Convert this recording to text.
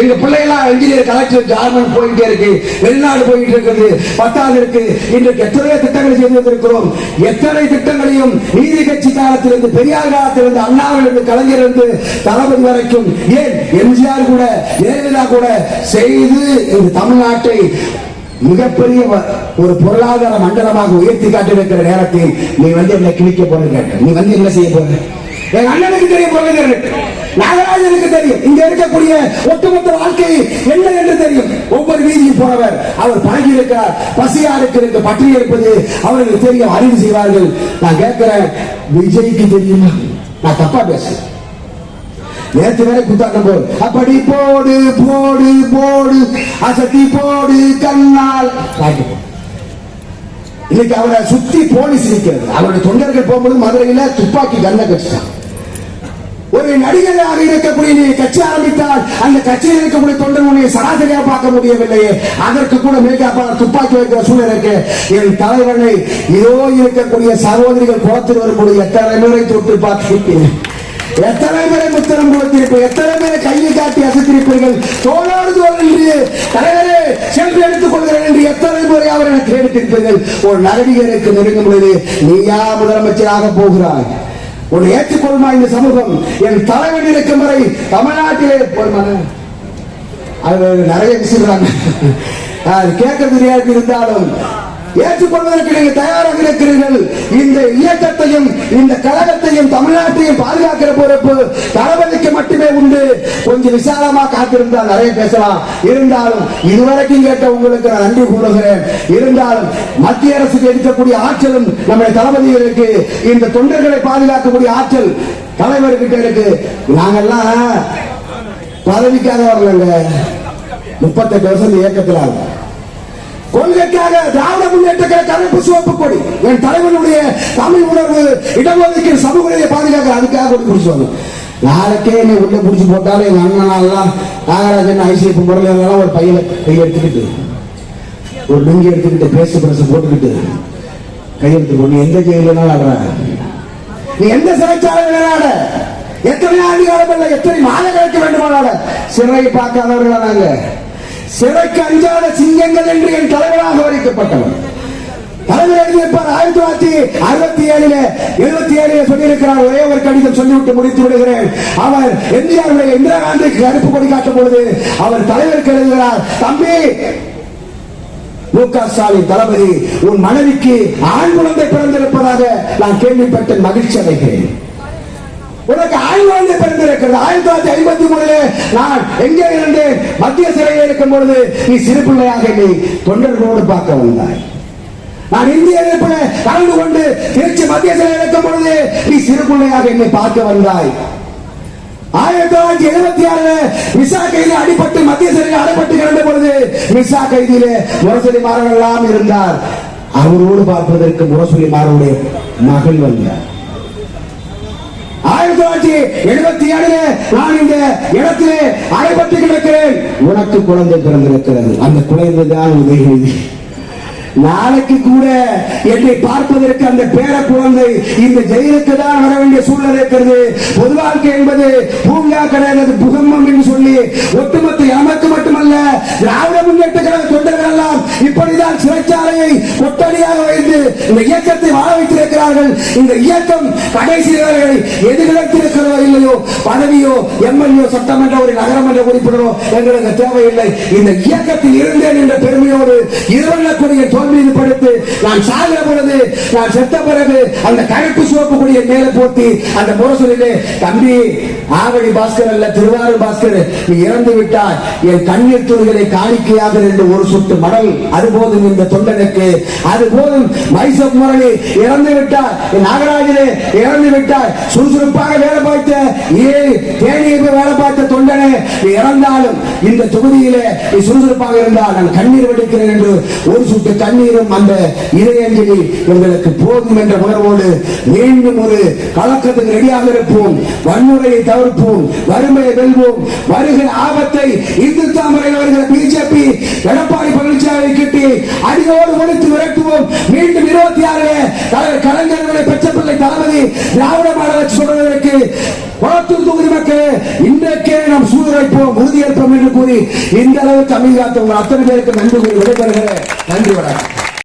எங்க பிள்ளைகளாம் engineer collector ஜார்மன் போயிட்டே இருக்கு. வெளிநாடு போயிட்டு இருக்குது. பத்தாவது இருக்கு. இன்றைக்கு எத்தனையோ திட்டங்களை செய்து வந்திருக்கிறோம். எத்தனை திட்டங்களையும் நீதி கட்சி காலத்திலிருந்து பெரியார் காலத்திலிருந்து அண்ணாவிலிருந்து கலைஞர் தளபதி வரைக்கும் ஏன் எம்ஜிஆர் கூட ஜெயலலிதா கூட செய்து இந்த தமிழ்நாட்டை மிகப்பெரிய ஒரு பொருளாதார மண்டலமாக உயர்த்தி காட்டியிருக்கிற நேரத்தில் நீ வந்து என்ன கிழிக்க போற கேட்ட நீ வந்து என்ன செய்ய போற? என் அண்ணனுக்கு தெரியும் பொருளாதார நாகராஜனுக்கு தெரியும். இங்க இருக்கக்கூடிய ஒட்டுமொத்த வாழ்க்கை என்ன என்று தெரியும். ஒவ்வொரு வீதியும் போறவர் அவர் பழகி இருக்கிறார். பசியாருக்கு இருக்கிறது பற்றி இருப்பது அவர்களுக்கு தெரியும். அறிவு செய்வார்கள். நான் கேட்கிறேன் விஜய்க்கு தெரியுமா? நான் தப்பா பேசுறேன். நேற்று வேற குத்தாட்டம் போடு அப்படி போடு போடு போடு. அசத்தி போடு கண்ணால். பாட்டு இன்னைக்கு அவரை சுத்தி போலீஸ் இருக்கிறது அவருடைய தொண்டர்கள் போகும்போது மதுரையில துப்பாக்கி கண்ணை கட்டிட்டான் ஒரு நடிகராக இருக்கக்கூடிய நீ கட்சி ஆரம்பித்தால் அந்த கட்சியில் இருக்கக்கூடிய தொண்டர் உன்னை சராசரியா பார்க்க முடியவில்லையே. அதற்கு கூட மேற்காப்பாளர் துப்பாக்கி வைக்கிற சூழல் இருக்கு. என் தலைவனை இதோ இருக்கக்கூடிய சகோதரிகள் குளத்தில் வரும்போது எத்தனை முறை தொட்டு பார்த்திருப்பேன் எத்தனை பேரை முத்திரம் கொடுத்திருப்பீர்கள்? எத்தனை பேரை கையை காட்டி அசைத்திருப்பீர்கள்? தோளோடு தோல் என்று தலைவரே சென்று எடுத்துக் கொள்கிறேன் என்று எத்தனை முறை அவர் எனக்கு எடுத்திருப்பீர்கள் ஒரு நடிகருக்கு நெருங்கும் பொழுது நீயா முதலமைச்சராக போகிறாய். உன்னை ஏற்றுக்கொள்மா இந்த சமூகம். என் தலைவன் இருக்கும் வரை தமிழ்நாட்டிலே போடுமான அது நிறைய விஷயம் அது கேட்கறது இருந்தாலும். ஏற்றுக்கொள்வதற்கு நீங்கள் தயாராக இருக்கிறீர்கள். இந்த இயக்கத்தையும் இந்த கழகத்தையும் தமிழ்நாட்டையும் பாதுகாக்கிற பொறுப்பு தலைவர் கொஞ்சம் விசாலமா காத்திருந்தால் நிறைய பேசலாம். இருந்தாலும் இதுவரைக்கும் கேட்ட உங்களுக்கு நான் நன்றி கூறுகிறேன். இருந்தாலும் மத்திய அரசுக்கு எடுக்கக்கூடிய ஆற்றலும் நம்முடைய தளபதிகளுக்கு இந்த தொண்டர்களை பாதுகாக்கக்கூடிய ஆற்றல் தலைவர்கிட்ட இருக்கு. நாங்கெல்லாம் பதவிக்காக வரலங்க முப்பத்தெட்டு வருஷம் இயக்கத்தில் ஆகும் கொள்கைக்காக திராவிட முன்னேற்ற கருப்பு சிவப்பு கொடி. என் தலைவனுடைய தமிழ் உணர்வு இடஒதுக்கீடு சமூக நீதியை பாதுகாக்க அதுக்காக கொடி பிடிச்சுவாங்க நாளைக்கே என்னை உள்ள பிடிச்சி போட்டாலும் எங்கள் அண்ணனாலாம் நாகராஜன் ஐசிஎஃப் முரளியெல்லாம் ஒரு பையில கை எடுத்துக்கிட்டு ஒரு லுங்கி எடுத்துக்கிட்டு பேசு பிரச போட்டுக்கிட்டு கையெழுத்து நீ எந்த ஜெயிலனாலும் ஆடுற. நீ எந்த சிறைச்சாலையில் விளையாட எத்தனை ஆண்டு காலம் இல்லை எத்தனை மாதங்களுக்கு வேண்டுமானால சிறை பார்க்காதவர்களா நாங்க. சிறைக்கு அஞ்சாத சிங்கங்கள் என்று என் தலைவராக வரைக்கப்பட்டவன் தலைவர் எழுதியிருப்பார் ஆயிரத்தி தொள்ளாயிரத்தி அறுபத்தி ஏழுல எழுபத்தி ஏழுல சொல்லியிருக்கிறார். ஒரே ஒரு கடிதம் சொல்லிவிட்டு முடித்து விடுகிறேன். அவர் எம்ஜிஆருடைய இந்திரா காந்திக்கு கருப்பு கொடி காட்டும் பொழுது அவர் தலைவருக்கு எழுதுகிறார் தம்பி ஸ்டாலின் தளபதி உன் மனைவிக்கு ஆண் குழந்தை பிறந்திருப்பதாக நான் கேள்விப்பட்ட மகிழ்ச்சி அடைகிறேன். உனக்கு ஆண் குழந்தை பிறந்திருக்கிறது. ஆயிரத்தி தொள்ளாயிரத்தி ஐம்பத்தி மூணுல நான் எங்கே இருந்தேன்? மத்திய சிறையில் இருக்கும் பொழுது நீ சிறு பிள்ளையாக என்னை தொண்டர்களோடு பார்க்க வந்தாய். நான் இந்திய எதிர்ப்பில் கலந்து கொண்டு திருச்சி மத்திய சிலை இருக்கும் பொழுது நீ சிறு பிள்ளையாக என்னை பார்க்க வந்தாய் ஆயிரத்தி தொள்ளாயிரத்தி எழுபத்தி ஆறுல விசா கைதி அடிபட்டு மத்திய சிறையில் அடைப்பட்டு கிடந்த பொழுது விசா கைதியிலே முரசொலி மாறன் எல்லாம் இருந்தார். அவரோடு பார்ப்பதற்கு முரசொலி மாறனுடைய மகள் வந்தார். ஆயிரத்தி தொள்ளாயிரத்தி எழுபத்தி ஏழுல நான் இந்த இடத்திலே அடைபட்டு கிடக்கிறேன். உனக்கு குழந்தை பிறந்திருக்கிறது. அந்த குழந்தை தான் உதயநிதி. நாளைக்கு கூட என்னை பார்ப்பதற்கு அந்த பேர குழந்தை இந்த ஜெயிலுக்கு தான் வர வேண்டிய சூழல் இருக்கிறது. பொது வாழ்க்கை என்பது பூங்கா கிடையாது புகம்பம் என்று சொல்லி ஒட்டுமொத்த எமக்கு மட்டுமல்ல திராவிட முன்னேற்ற கழக தொண்டர்கள் இப்படிதான் சிறைச்சாலையை ஒட்டடியாக வைத்து இந்த இயக்கத்தை வாழ வைத்திருக்கிறார்கள். இந்த இயக்கம் கடைசி வரை எது இல்லையோ பதவியோ எம்எல்ஏ சட்டமன்ற ஒரு நகரமன்ற உறுப்பினரோ எங்களுக்கு தேவையில்லை. இந்த இயக்கத்தில் இருந்தேன் என்ற பெருமையோடு இருவல்லக்கூடிய தோல்வியில் படுத்து நான் சாகிற பொழுது நான் செத்த பிறகு அந்த கருப்பு சிவப்பு கொடியை மேலே போட்டி அந்த முரசொலிலே தம்பி ஆவடி பாஸ்கர் அல்ல திருவாரூர் பாஸ்கர் நீ இறந்து விட்டாய் என் கண்ணீர் துணிகளை காணிக்கையாக என்று ஒரு சொட்டு மடல் அது போதும் இந்த தொண்டனுக்கு. அது போதும் மைசப் முரளி இறந்து விட்டார். நாகராஜனே இறந்து விட்டார். சுறுசுறுப்பாக வேலை பார்த்த ஏ தேனியை வேலை பார்த்த தொண்டனே இறந்தாலும் இந்த தொகுதியிலே நீ சுறுசுறுப்பாக இருந்தால் நான் கண்ணீர் வெடிக்கிறேன் என்று ஒரு சுட்டு கண்ணீரும் அந்த இதயஞ்சலி எங்களுக்கு போதும் என்ற உணர்வோடு மீண்டும் ஒரு கலக்கத்துக்கு ரெடியாக இருப்போம். வன்முறையை தவிர்ப்போம். வறுமையை வெல்வோம். வருகிற ஆபத்தை இந்து தாமரையில் வருகிற பிஜேபி எடப்பாடி பழனிசாமி கிட்டி அடியோடு ஒழித்து விரட்டுவோம். மீண்டும் இருபத்தி ஆறுல தலைவர் கலைஞர்களை பெற்ற பிள்ளை தளபதி திராவிட மாடல் சொல்வதற்கு குளத்தூர் தொகுதி மக்களே இன்றைக்கே நாம் சூதுரைப்போம் உறுதியேற்போம் என்று கூறி இந்த அளவுக்கு அமைதி காத்த உங்கள் அத்தனை பேருக்கு நன்றி கூறி விடைபெறுகிறேன். நன்றி வணக்கம்.